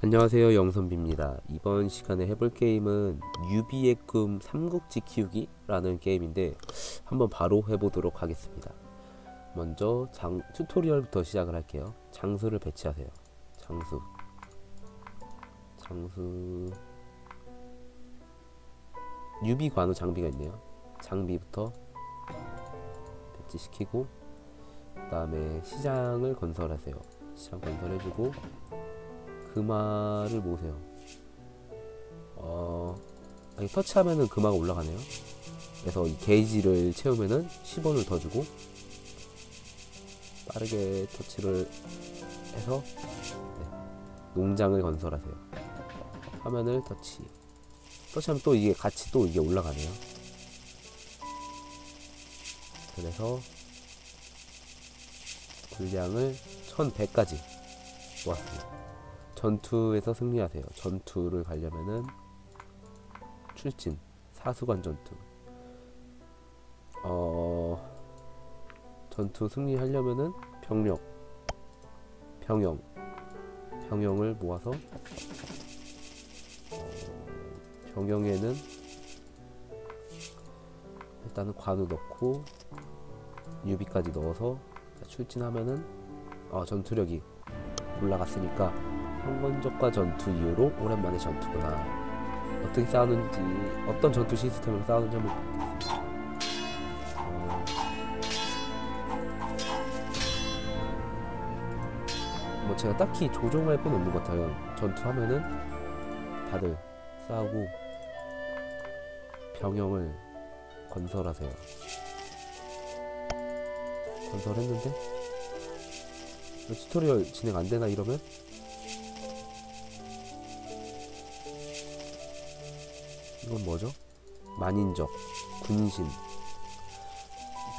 안녕하세요 영선비입니다. 이번 시간에 해볼 게임은 유비의 꿈 삼국지 키우기 라는 게임인데 한번 바로 해보도록 하겠습니다. 먼저 장, 튜토리얼부터 시작을 할게요. 장수를 배치하세요. 장수. 장수. 유비 관우 장비가 있네요. 장비부터 배치시키고 그 다음에 시장을 건설하세요. 시장 건설해주고 금화를 모으세요. 어, 아니, 터치하면은 금화가 올라가네요. 그래서 이 게이지를 채우면은 10원을 더 주고 빠르게 터치를 해서 네, 농장을 건설하세요. 화면을 터치. 터치하면 또 이게 같이 또 이게 올라가네요. 그래서 분량을 1100까지 모았습니다. 전투에서 승리하세요. 전투를 가려면은 출진, 사수관 전투. 어 전투 승리하려면은 병력, 병영, 병영을 모아서 어, 병영에는 일단은 관우 넣고 유비까지 넣어서 출진하면은 어, 전투력이 올라갔으니까 황건적과 전투 이후로 오랜만에 전투구나. 어떻게 싸우는지, 어떤 전투 시스템으로 싸우는지 한번 보겠습니다. 어... 뭐 제가 딱히 조종할 건 없는 것 같아요. 전투하면은 다들 싸우고 병영을 건설하세요. 건설했는데 튜토리얼 진행 안 되나 이러면? 이건 뭐죠? 만인적, 군신.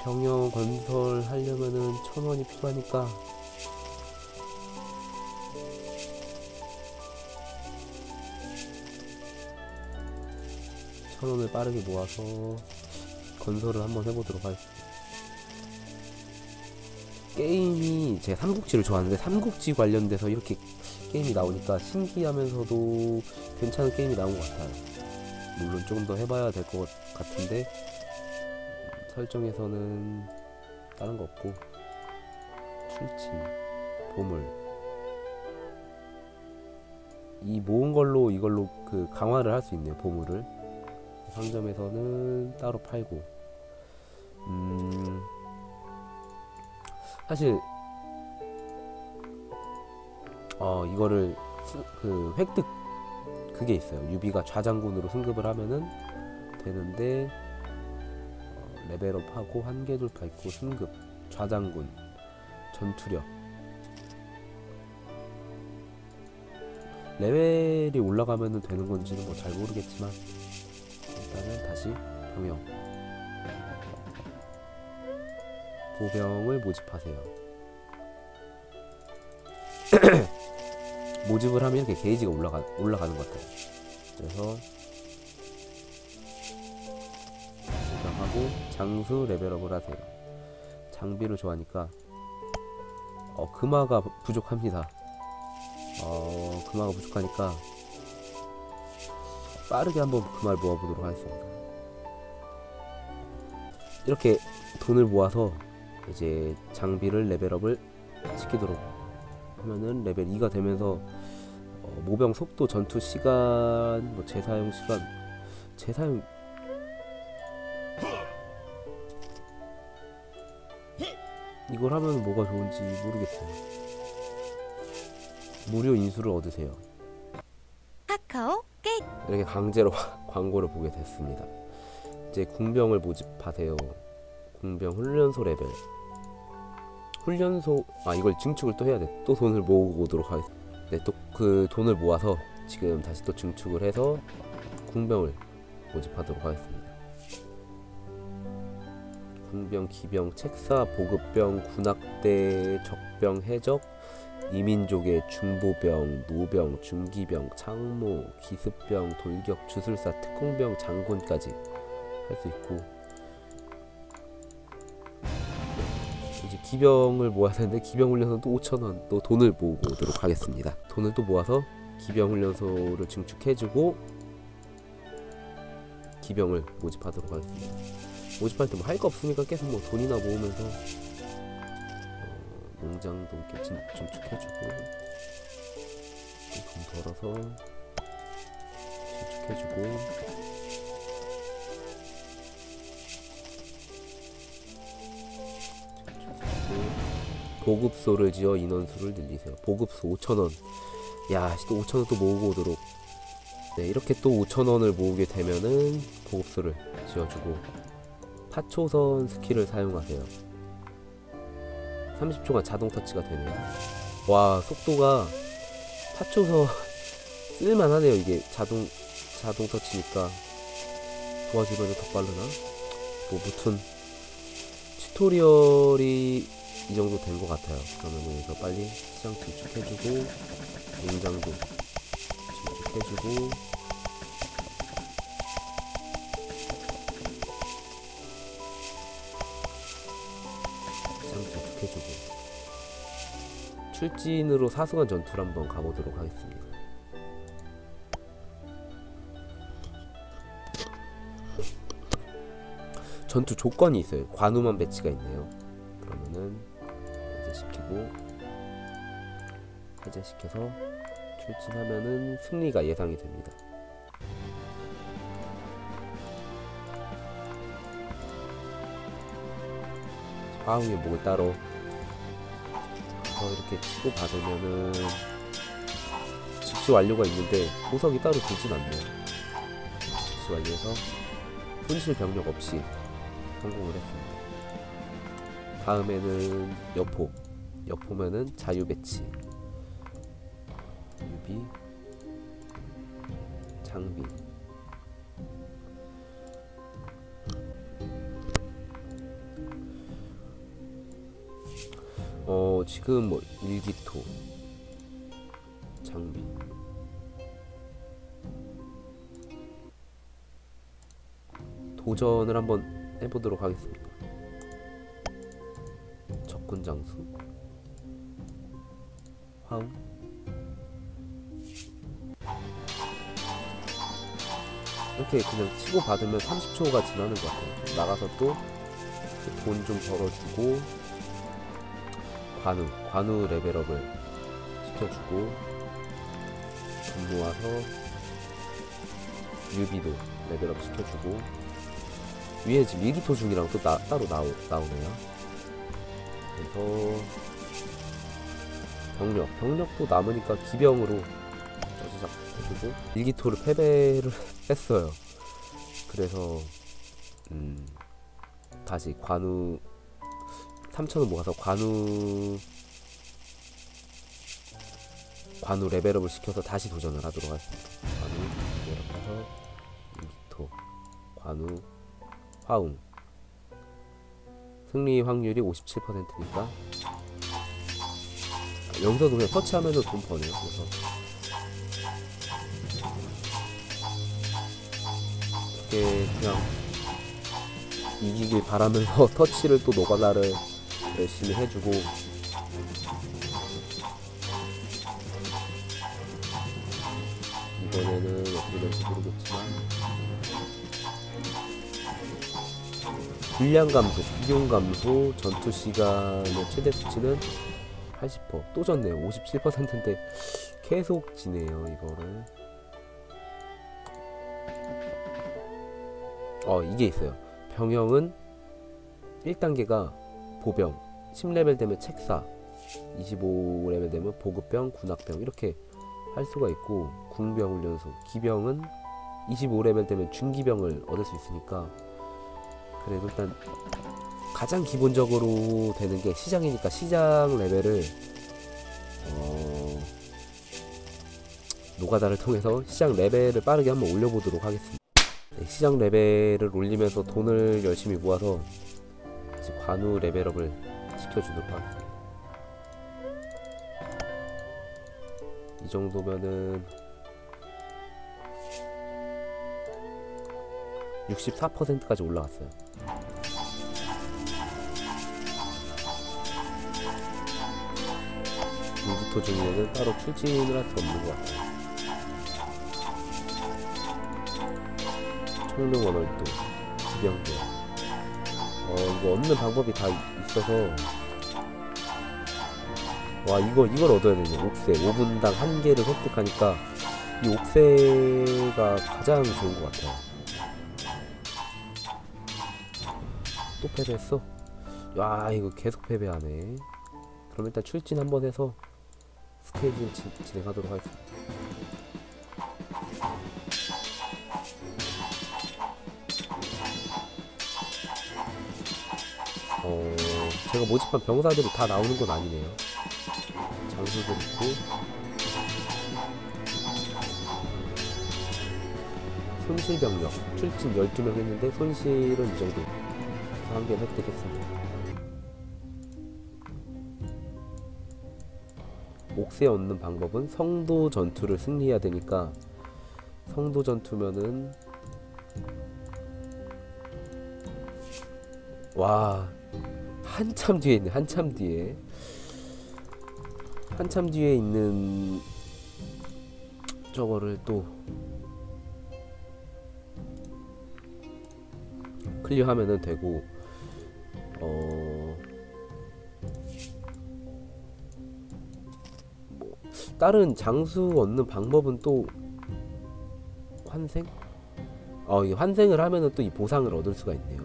병영 건설하려면은 천 원이 필요하니까 천 원을 빠르게 모아서 건설을 한번 해보도록 하겠습니다. 게임이 제가 삼국지를 좋아하는데 삼국지 관련돼서 이렇게 게임이 나오니까 신기하면서도 괜찮은 게임이 나온 것 같아요. 물론 조금 더 해봐야 될 것 같은데 음, 설정에서는 다른 거 없고 출진 보물. 이 모은 걸로 이걸로 그 강화를 할 수 있네요 보물을. 상점에서는 따로 팔고. 음 사실 어 이거를 그 획득 그게 있어요. 유비가 좌장군으로 승급을 하면은 되는데 어, 레벨업하고 한계 돌파 있고 승급 좌장군 전투력 레벨이 올라가면은 되는 건지는 뭐 잘 모르겠지만 일단은 다시 병영 보병을 모집하세요. 모집을 하면 이렇게 게이지가 올라가, 올라가는 것 같아요. 그래서 보병하고 장수 레벨업을 하세요. 장비를 좋아하니까 어, 금화가 부족합니다. 어, 금화가 부족하니까 빠르게 한번 금화를 모아보도록 하겠습니다. 이렇게 돈을 모아서 이제 장비를 레벨업을 시키도록 하면은 레벨 2가 되면서 어, 모병 속도, 전투 시간, 뭐 재사용 시간, 재사용 이걸 하면 뭐가 좋은지 모르겠어요. 무료 인수를 얻으세요. 카카오 게임 이렇게 강제로 광고를 보게 됐습니다. 이제 궁병을 모집하세요. 궁병 훈련소 레벨. 훈련소 아 이걸 증축을 또 해야 돼. 또 돈을 모으도록 하겠습니다. 네, 또 그 돈을 모아서 지금 다시 또 증축을 해서 궁병을 모집하도록 하겠습니다. 궁병, 기병, 책사, 보급병, 군악대, 적병, 해적, 이민족의 중보병, 노병, 중기병, 창모, 기습병, 돌격, 주술사, 특공병, 장군까지 할 수 있고 기병을 모아야 되는데 기병 훈련은 또 5천 원 또 돈을 모으고 오도록 하겠습니다. 돈을 또 모아서 기병 훈련소를 증축해주고 기병을 모집하도록 하겠습니다. 모집할 때 뭐 할 거 없으니까 계속 뭐 돈이나 모으면서 어, 농장도 이렇게 진, 증축해주고 돈 벌어서 증축해주고 보급소를 지어 인원수를 늘리세요. 보급소 5,000원. 야, 씨, 또 5,000원 또 모으고 오도록. 네, 이렇게 또 5,000원을 모으게 되면은 보급소를 지어주고 타초선 스킬을 사용하세요. 30초간 자동 터치가 되네요. 와, 속도가 타초선 쓸만하네요. 이게 자동 자동 터치니까 도와주면 더 빠르나? 뭐 무튼 튜토리얼이 이 정도 된 것 같아요. 그러면 여기서 빨리 시장 증축해주고 농장도 증축해주고 시장 증축해주고 출진으로 사수관 전투를 한번 가보도록 하겠습니다. 전투 조건이 있어요. 관우만 배치가 있네요. 그러면은 해제시키고 해제시켜서 출진하면은 승리가 예상이 됩니다. 화웅의 목을 따로 서 이렇게 치고 받으면은 즉시 완료가 있는데 보석이 따로 들진 않네요. 즉시 완료해서 손실 병력 없이 성공을 했습니다. 다음에는 여포 여포면은 자유 배치. 유비. 장비. 어 지금 뭐 일기토. 장비. 도전을 한번 해보도록 하겠습니다. 적군 장수 이렇게 그냥 치고 받으면 30초가 지나는 것 같아요. 나가서 또 돈 좀 벌어주고 관우 관우 레벨업을 시켜주고 돈 모아서 유비도 레벨업 시켜주고 위에 지금 일기토 중이랑 또 나, 따로 나오, 나오네요. 그래서 병력 병력도 남으니까 기병으로 짜자작 해주고 일기토를 패배를 했어요. 그래서 음 다시 관우 3천원 모아서 관우 관우 레벨업을 시켜서 다시 도전을 하도록 하겠습니다. 관우 레벨업해서 일기토 관우 화웅. 승리 확률이 57%니까. 여기서도 그냥 터치하면서 돈 버네요. 그래서 이렇게 그냥 이기길 바라면서 터치를 또 노가다를 열심히 해주고. 이번에는 어떻게 될지 모르겠지만. 분량 감소, 비용 감소, 전투 시간의 최대 수치는 80%또 졌네요. 57%인데 계속 지네요 이거를 어 이게 있어요 병영은 1단계가 보병 10레벨 되면 책사 25레벨 되면 보급병 군악병 이렇게 할 수가 있고 궁병 훈련소 기병은 25레벨 되면 중기병을 얻을 수 있으니까 그래도 일단 가장 기본적으로 되는 게 시장이니까 시장 레벨을 어, 노가다를 통해서 시장 레벨을 빠르게 한번 올려보도록 하겠습니다. 네, 시장 레벨을 올리면서 돈을 열심히 모아서 관우 레벨업을 시켜주도록 하겠습니다. 이 정도면은 64%까지 올라갔어요. 공부토 중에는 따로 출진을 할 수 없는 것 같아요. 성능 원월도 지병대 어 이거 얻는 방법이 다 있어서. 와 이거 이걸 얻어야 되네. 옥새. 5분당 한 개를 획득하니까 이 옥새가 가장 좋은 것 같아요. 또 패배했어? 야 이거 계속 패배하네. 그럼 일단 출진 한번 해서 스테이지를 진, 진행하도록 하겠습니다 모집한 병사들이 다 나오는 건 아니네요. 장수들 있고. 손실 병력. 출진 12명 했는데 손실은 이 정도. 한 개 획득했습니다. 옥새 얻는 방법은 성도 전투를 승리해야 되니까 성도 전투면은 와 한참 뒤에 있네 한참 뒤에 한참 뒤에 있는 저거를 또 클리어하면은 되고 어 뭐, 다른 장수 얻는 방법은 또 환생? 어, 이 환생을 하면은 또 이 보상을 얻을 수가 있네요.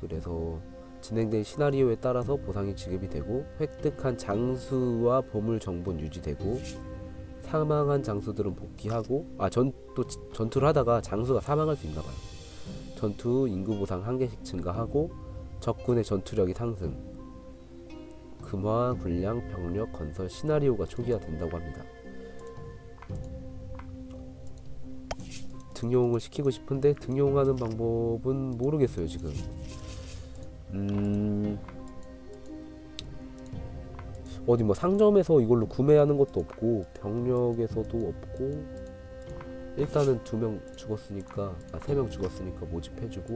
그래서 진행된 시나리오에 따라서 보상이 지급이 되고 획득한 장수와 보물 정보는 유지되고 사망한 장수들은 복귀하고 아 전 또 전투를 하다가 장수가 사망할 수 있나 봐요. 전투 후 인구 보상 한 개씩 증가하고 적군의 전투력이 상승. 금화, 군량, 병력, 건설, 시나리오가 초기화된다고 합니다. 등용을 시키고 싶은데 등용하는 방법은 모르겠어요 지금. 음. 어디 뭐 상점에서 이걸로 구매하는 것도 없고 병력에서도 없고 일단은 두 명 죽었으니까 아 세 명 죽었으니까 모집해주고.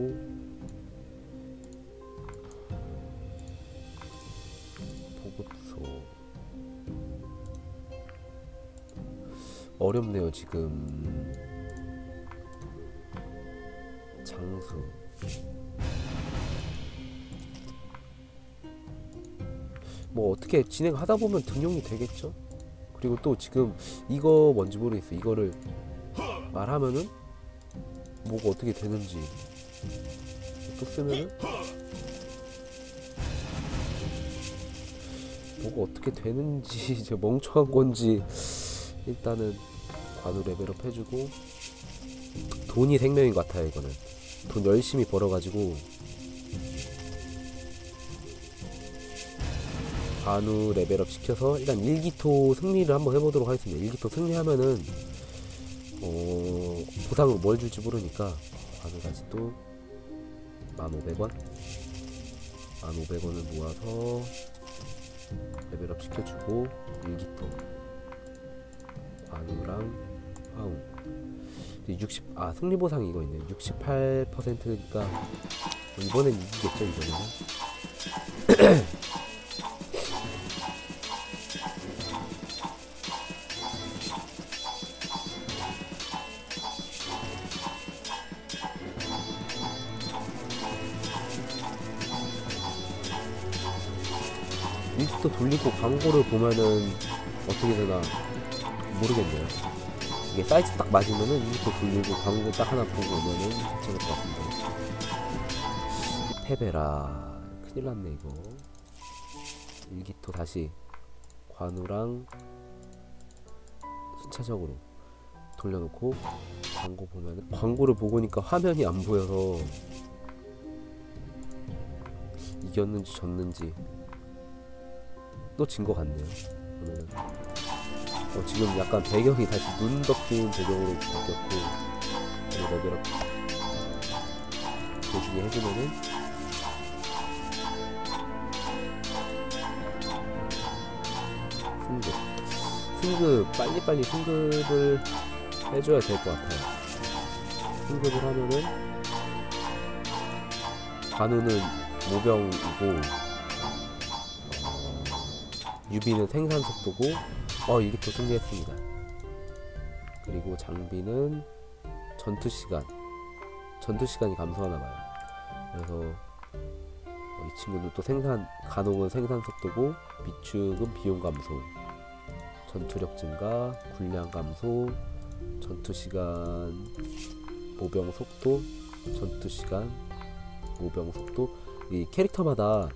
보급소. 어렵네요 지금. 장수 뭐 어떻게 진행하다 보면 등용이 되겠죠? 그리고 또 지금 이거 뭔지 모르겠어 이거를 말하면은 뭐가 어떻게 되는지. 또 쓰면은 뭐가 어떻게 되는지 이제 멍청한 건지 일단은 관우 레벨업 해주고 돈이 생명인 것 같아요 이거는. 돈 열심히 벌어가지고 관우 레벨업 시켜서 일단 1기토 승리를 한번 해보도록 하겠습니다. 1기토 승리하면은 어, 보상은 뭘 줄지 모르니까 관우 다시 또 1500원? 1500원을 모아서 레벨업 시켜주고 1기토. 관우랑 화우. 60, 아 승리 보상이 이거 있네. 68%니까 이번엔 이기겠죠 이번에는 일기도 돌리고 광고를 보면은 어떻게 되나 모르겠네요. 이게 사이즈 딱 맞으면은 일기도 돌리고 광고 딱 하나 보고 오면은 괜찮을 것 같은데. 패배라. 큰일 났네, 이거. 일기토 다시 관우랑 순차적으로 돌려놓고 광고 보면은 광고를 보고 니까 화면이 안 보여서 이겼는지 졌는지 또 진 것 같네요. 그러면은 어, 지금 약간 배경이 다시 눈 덮인 배경으로 바뀌었고 그리고 레벨업 도중에 해주면은 승급 승급 빨리빨리 승급을 해줘야 될 것 같아요. 승급을 하면은 관우는 모병이고 유비는 생산 속도고 어 이게 또 승리했습니다. 그리고 장비는 전투 시간 전투 시간이 감소하나 봐요. 그래서 어, 이 친구는 또 생산 가동은 생산 속도고 비축은 비용 감소, 전투력 증가, 군량 감소, 전투 시간, 모병 속도, 전투 시간, 모병 속도 이 캐릭터마다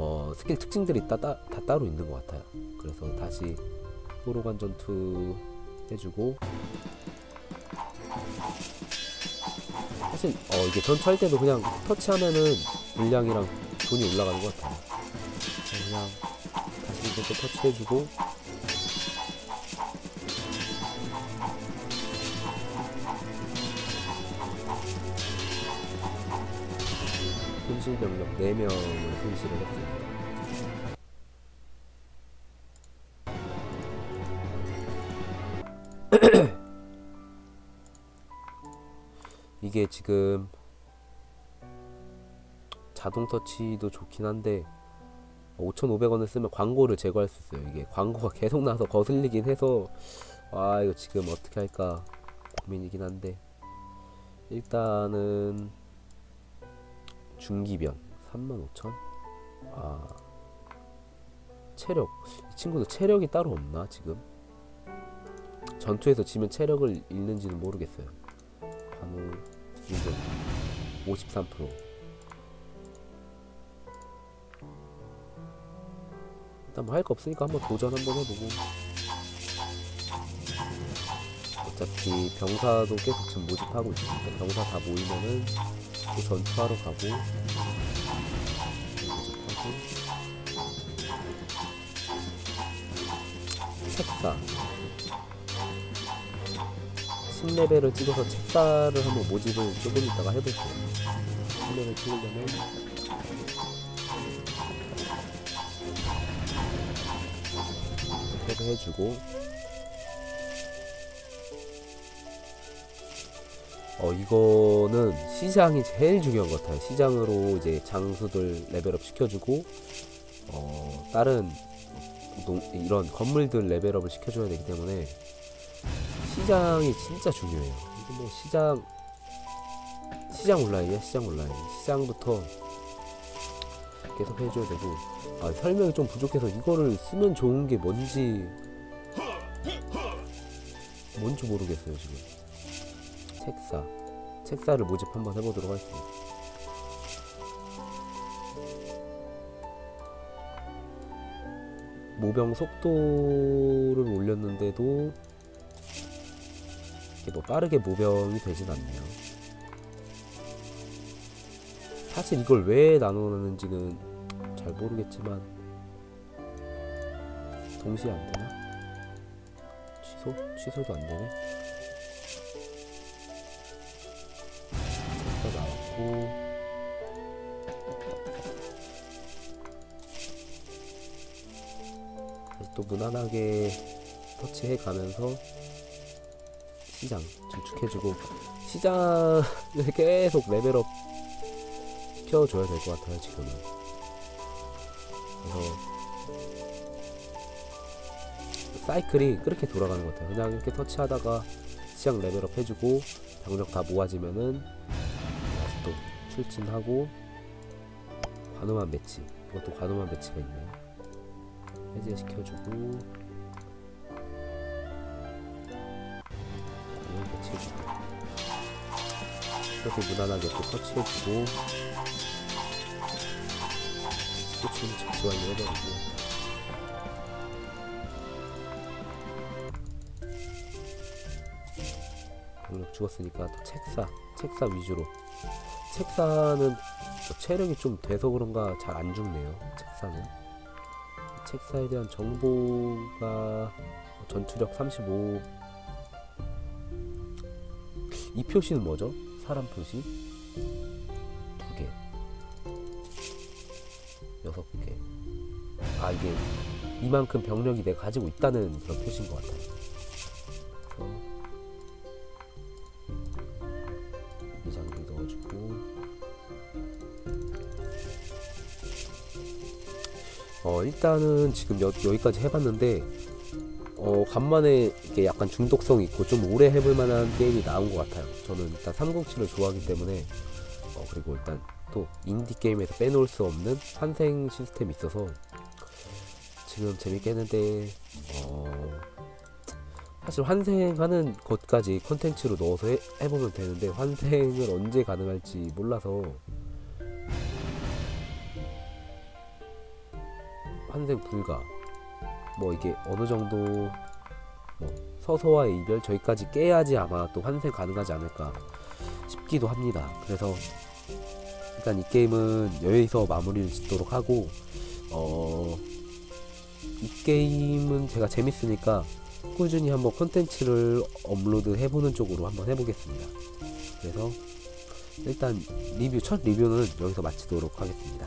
어, 스킬 특징들이 따, 따, 다 따로 있는 것 같아요. 그래서 다시 호로관 전투 해주고 사실 어, 이게 전투할 때도 그냥 터치하면은 물량이랑 돈이 올라가는 것 같아요. 그냥 다시 이렇게 터치해주고 손실 병력 4명을 손실을 했습니다. 이게 지금 자동 터치도 좋긴 한데 5,500원을 쓰면 광고를 제거할 수 있어요. 이게 광고가 계속 나서 거슬리긴 해서 아 이거 지금 어떻게 할까 고민이긴 한데 일단은 중기병 35,000? 아 체력 이 친구도 체력이 따로 없나 지금? 전투에서 지면 체력을 잃는지는 모르겠어요. 반응 인정 53% 일단 뭐 할 거 없으니까 한번 도전 한번 해보고 어차피 병사도 계속 지금 모집하고 있으니까 병사 다 모이면은 또 전투하러 가고. 모집하고 책사 10레벨을 찍어서 책사를 한번 모집을 조금 있다가 해볼게요. 10레벨 찍으려면. 이렇게 해주고 어 이거는 시장이 제일 중요한 것 같아요. 시장으로 이제 장수들 레벨업 시켜주고 어 다른 농, 이런 건물들 레벨업을 시켜줘야 되기 때문에 시장이 진짜 중요해요. 이게 뭐 시장 시장 온라인이야? 시장 온라인. 시장부터 계속 해줘야 되고 아 설명이 좀 부족해서 이거를 쓰면 좋은 게 뭔지 뭔지 모르겠어요 지금 책사 책사를 모집 한번 해보도록 하겠습니다 모병 속도를 올렸는데도 이게 뭐 빠르게 모병이 되진 않네요 사실 이걸 왜 나누는지는 잘 모르겠지만 동시에 안 되나? 취소? 취소도 안 되네. 무난하게 터치해 가면서 시장 증축해주고 시장을 계속 레벨업 시켜줘야 될 것 같아요 지금은. 그래서 사이클이 그렇게 돌아가는 것 같아요. 그냥 이렇게 터치하다가 시장 레벨업 해주고 병력 다 모아지면은 또 출진하고 관음한 배치 이것도 관음한 배치가 있네요 해제시켜주고. 관음 배치해주고. 이렇게 무난하게 또 터치해주고. 스포츠는 즉시 완료해버리고. 병력 죽었으니까 또 책사 책사 위주로. 책사는 뭐 체력이 좀 돼서 그런가 잘 안 죽네요 책사는 책사에 대한 정보가 전투력 35 이 표시는 뭐죠? 사람 표시 두 개, 여섯 개. 아 이게 이만큼 병력이 내가 가지고 있다는 그런 표시인 것 같아요. 어 일단은 지금 여, 여기까지 해봤는데 어, 간만에 이렇게 약간 중독성 있고 좀 오래 해볼 만한 게임이 나온 것 같아요. 저는 일단 307을 좋아하기 때문에 어, 그리고 일단 또 인디 게임에서 빼놓을 수 없는 환생 시스템이 있어서 지금 재밌게 했는데 어, 사실 환생하는 것까지 컨텐츠로 넣어서 해, 해보면 되는데 환생을 언제 가능할지 몰라서 환생 불가 뭐 이게 어느 정도 뭐 서서와의 이별 저기까지 깨야지 아마 또 환생 가능하지 않을까 싶기도 합니다. 그래서 일단 이 게임은 여기서 마무리를 짓도록 하고 어, 이 게임은 제가 재밌으니까 꾸준히 한번 콘텐츠를 업로드 해보는 쪽으로 한번 해보겠습니다. 그래서 일단 리뷰 첫 리뷰는 여기서 마치도록 하겠습니다.